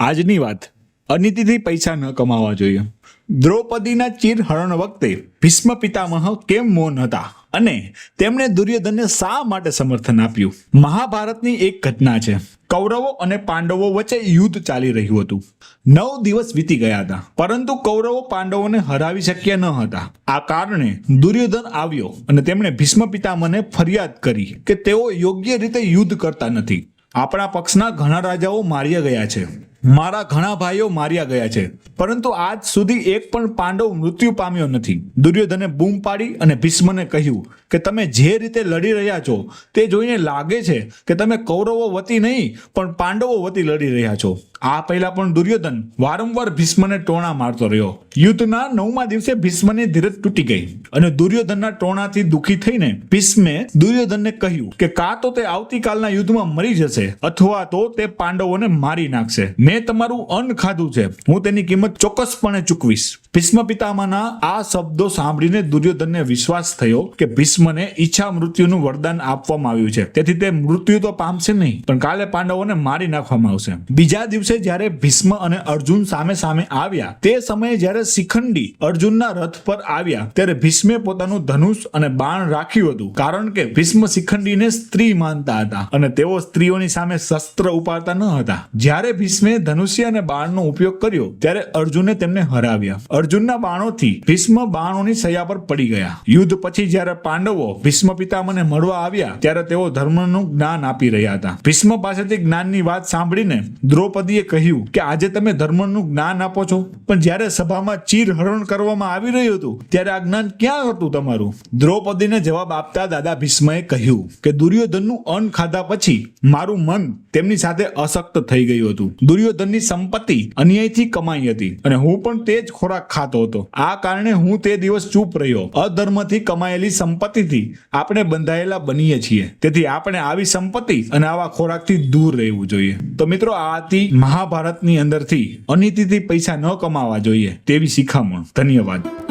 આજની વાત, અનિતિથી પૈસા ન કમાવા જોઈએ. દ્રૌપદીના ચીર હરણ વખતે ભીષ્મ પિતામહ કેમ મૌન હતા? અને તેમણે દુર્યોધનને શા માટે સમર્થન આપ્યું? મહાભારતની એક ઘટના છે. કૌરવો અને પાંડવો વચ્ચે યુદ્ધ ચાલી રહ્યું હતું. નવ દિવસ વીતી ગયા હતા. પરંતુ કૌરવો પાંડવોને હરાવી શક્યા ન હતા. આ કારણે દુર્યોધન આવ્યો અને તેમણે ભીષ્મ પિતામહને ફરિયાદ કરી કે તેઓ યોગ્ય રીતે યુદ્ધ કરતા નથી. આપણા પક્ષના ઘણા રાજાઓ માર્યા ગયા છે. મારા ઘણા ભાઈઓ માર્યા ગયા છે. પરંતુ આજ સુધી એક પણ પાંડવ મૃત્યુ પામ્યો નથી. દુર્યોધને બૂમ પાડી અને ભીષ્મને કહ્યું કે તમે જે રીતે લડી રહ્યા છો, તે જોઈને લાગે છે કે તમે કૌરવો વતી નહીં, પણ પાંડવો વતી લડી રહ્યા છો. આ પહેલા પણ દુર્યોધન વારંવાર ભીષ્મને ટોણા મારતો રહ્યો. યુદ્ધના નવમા દિવસે ભીષ્મની ધીરજ તૂટી ગઈ અને દુર્યોધનના ટોણાથી દુખી થઈને ભીષ્મે દુર્યોધનને કહ્યું કે કાં તો તે આવતીકાલના યુદ્ધમાં મરી જશે અથવા તો તે પાંડવોને મારી નાખશે. મેં તમારું અન્ન ખાધું છે. હું તેની કિંમત ચોક્કસપણે ચૂકવીશ. ભીષ્મ પિતામાના આ શબ્દો સાંભળીને દુર્યોધનને વિશ્વાસ થયો કે ભીષ્મને ઈચ્છા મૃત્યુનું વરદાન આપવામાં આવ્યું છે. તેથી તે મૃત્યુ તો પામશે નહીં, પણ કાલે પાંડવોને મારી નાખવામાં આવશે. બીજા દિવસે જ્યારે ભીષ્મ અને અર્જુન સામે સામે આવ્યા. તે સમયે જ્યારે શિખંડી અર્જુનના રથ પર આવ્યા, ત્યારે ભીષ્મે પોતાનું ધનુષ અને બાણ રાખ્યું હતું. કારણ કે ભીષ્મ શિખંડીને સ્ત્રી માનતા હતા અને તેઓ સ્ત્રીઓની સામે શસ્ત્ર ઉપાડતા ન હતા. જ્યારે ભીષ્મે ધનુષ્ય અને બાણનો ઉપયોગ કર્યો, ત્યારે અર્જુને તેમને હરાવ્યા. અર્જુનના બાણોથી ભીષ્મ બાણોની સયા પર પડી ગયા. યુદ્ધ પછી જ્યારે પાંડવો ભીષ્મ પિતામહને મળવા આવ્યા, ત્યારે તેઓ ધર્મનું જ્ઞાન આપી રહ્યા હતા. ભીષ્મ પાસેથી જ્ઞાનની વાત સાંભળીને દ્રૌપદીએ કહ્યું કે આજે તમે ધર્મનું જ્ઞાન આપો છો. પણ જ્યારે સભામાં ચીરહરણ કરવામાં આવી રહ્યું હતું, ત્યારે આ જ્ઞાન ક્યાં હતું તમારું? દ્રૌપદીને જવાબ આપતા દાદા ભીષ્મએ કહ્યું કે દુર્યોધનનું અન્ન ખાધા પછી મારું મન તેમની સાથે અશક્ત થઈ ગયું હતું. દુર્યોધનની સંપત્તિ અન્યાયથી કમાઈ હતી અને હું પણ તે જ ખોરાક ખાતો હતો. આ કારણે હું તે દિવસ ચૂપ રહ્યો. અધર્મથી કમાયેલી સંપત્તિથી આપણે બંધાયેલા બનીએ છીએ. તેથી આપણે આવી સંપત્તિ અને આવા ખોરાકથી દૂર રહેવું જોઈએ. તો મિત્રો, આ હતી મહાભારતની અંદરથી અનિતિથી પૈસા ન કમાવા જોઈએ તેવી શિખામણ. ધન્યવાદ.